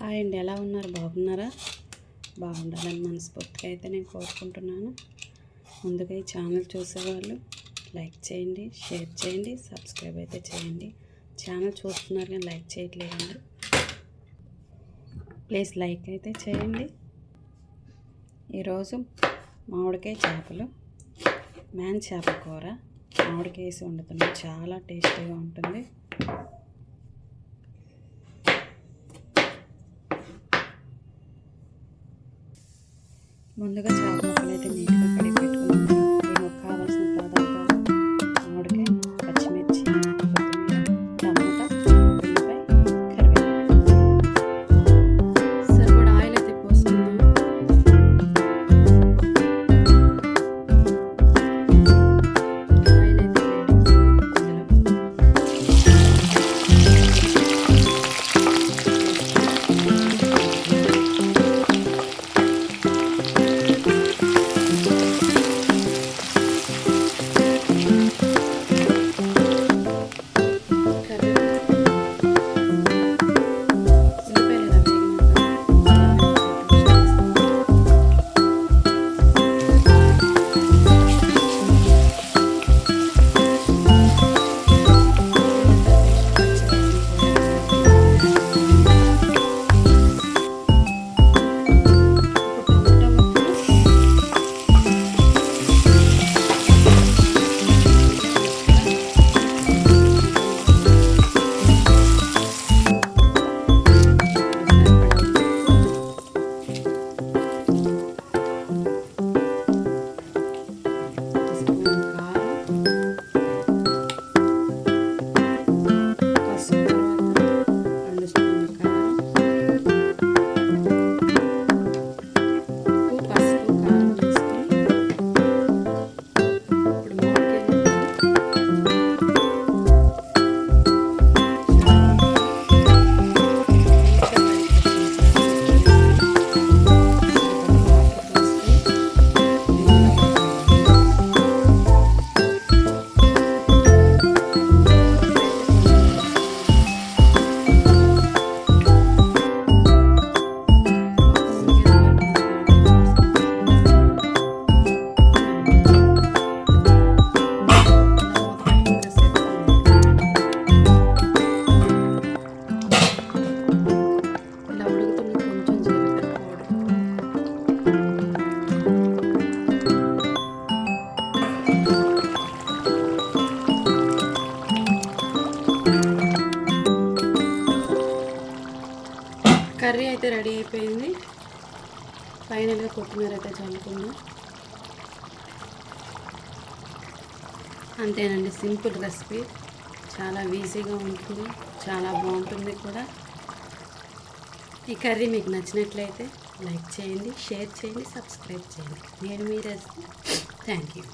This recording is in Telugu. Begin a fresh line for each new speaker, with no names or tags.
హాయ్ అండి ఎలా ఉన్నారు? బాగున్నారా? బాగుండాలని మనస్ఫూర్తిగా అయితే నేను కోరుకుంటున్నాను. ముందుగా ఈ ఛానల్ చూసేవాళ్ళు లైక్ చేయండి షేర్ చేయండి సబ్స్క్రైబ్ అయితే చేయండి. ఛానల్ చూస్తున్నారు కానీ లైక్ చేయట్లేదండి. ప్లీజ్ లైక్ అయితే చేయండి. ఈరోజు మామిడికాయ చేపలు మ్యాన్ చేపల కూర. మామిడికాయ వేసి వండుతున్నాం. చాలా టేస్టీగా ఉంటుంది. ముందుగా చేప ముక్కలు అయితే నీట్గా కర్రీ అయితే రెడీ అయిపోయింది. ఫైనల్గా కొత్తిమీర అయితే చల్లుకుందాం. అంతేనండి సింపుల్ రెసిపీ. చాలా ఈజీగా ఉంటుంది చాలా బాగుంటుంది కూడా. ఈ కర్రీ మీకు నచ్చినట్లయితే లైక్ చేయండి షేర్ చేయండి సబ్స్క్రైబ్ చేయండి. నేను మీ రెసిపీ థ్యాంక్ యూ